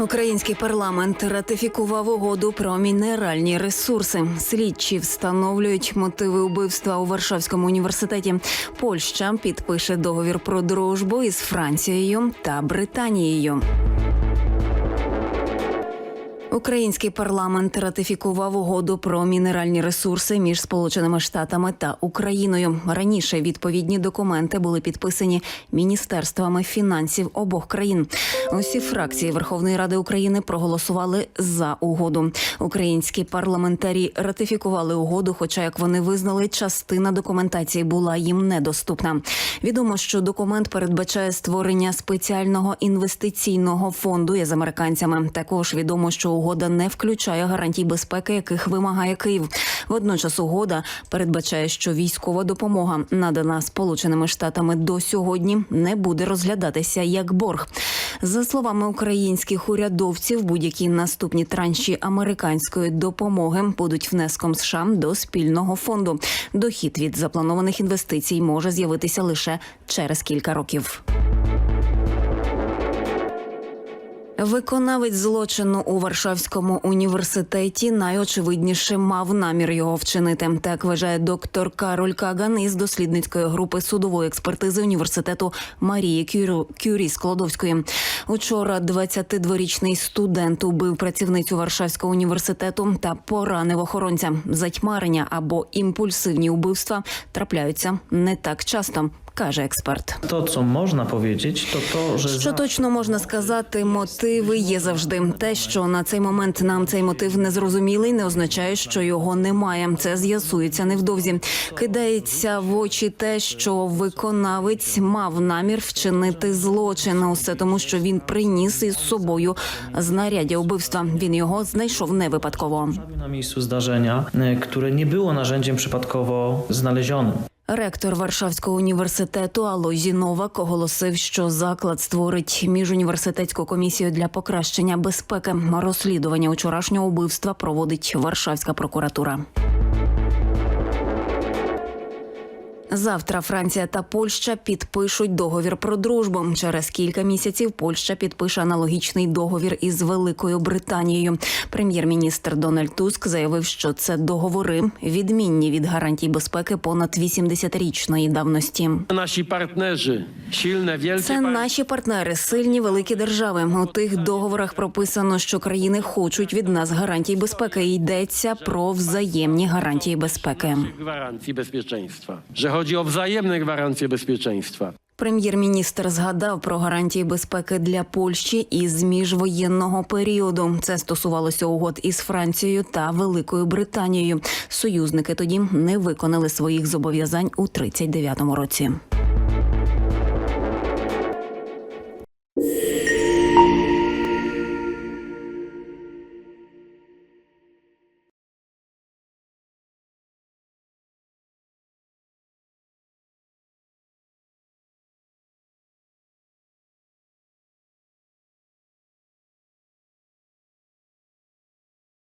Український парламент ратифікував угоду про мінеральні ресурси. Слідчі встановлюють мотиви убивства у Варшавському університеті. Польща підпише договір про дружбу із Францією та Британією. Український парламент ратифікував угоду про мінеральні ресурси між Сполученими Штатами та Україною. Раніше відповідні документи були підписані міністерствами фінансів обох країн. Усі фракції Верховної Ради України проголосували за угоду. Українські парламентарі ратифікували угоду, хоча як вони визнали, частина документації була їм недоступна. Відомо, що документ передбачає створення спеціального інвестиційного фонду із американцями. Також відомо, що угода не включає гарантій безпеки, яких вимагає Київ. Водночас угода передбачає, що військова допомога, надана Сполученими Штатами до сьогодні, не буде розглядатися як борг. За словами українських урядовців, будь-які наступні транші американської допомоги будуть внеском США до спільного фонду. Дохід від запланованих інвестицій може з'явитися лише через кілька років. Виконавець злочину у Варшавському університеті найочевидніше мав намір його вчинити. Так вважає доктор Кароль Каган із дослідницької групи судової експертизи університету Марії Кюрю Кюрі Складовської. Учора 22-річний студент убив працівницю Варшавського університету та поранив охоронця. Затьмарення або імпульсивні убивства трапляються не так часто. Каже експерт. To, co można powiedzieć, to to, że Що точно можна сказати, мотиви є завжди. Те, що на цей момент нам цей мотив не зрозумілий, не означає, що його немає. Це з'ясується невдовзі. Кидається в очі те, що виконавець мав намір вчинити злочин. Усе тому, що він приніс із собою знаряддя убивства. Він його знайшов не випадково. miejscu zdarzenia, e, które nie było narzędziem przypadkowo znalezionym. Ректор Варшавського університету Алозі Новак оголосив, що заклад створить міжуніверситетську комісію для покращення безпеки. Розслідування учорашнього вбивства проводить Варшавська прокуратура. Завтра Франція та Польща підпишуть договір про дружбу. Через кілька місяців Польща підпише аналогічний договір із Великою Британією. Прем'єр-міністр Дональд Туск заявив, що це договори відмінні від гарантій безпеки понад 80-річної давності. Silne, wielkie Це наші партнери, сильні великі держави. У тих договорах прописано, що країни хочуть від нас гарантій безпеки. Йдеться про взаємні гарантії безпеки. gwarancji bezpieczeństwa. Chodzi o wzajemne gwarancje bezpieczeństwa. Прем'єр-міністр згадав про гарантії безпеки для Польщі із міжвоєнного періоду. Це стосувалося угод із Францією та Великою Британією. Союзники тоді не виконали своїх зобов'язань у 39-му році.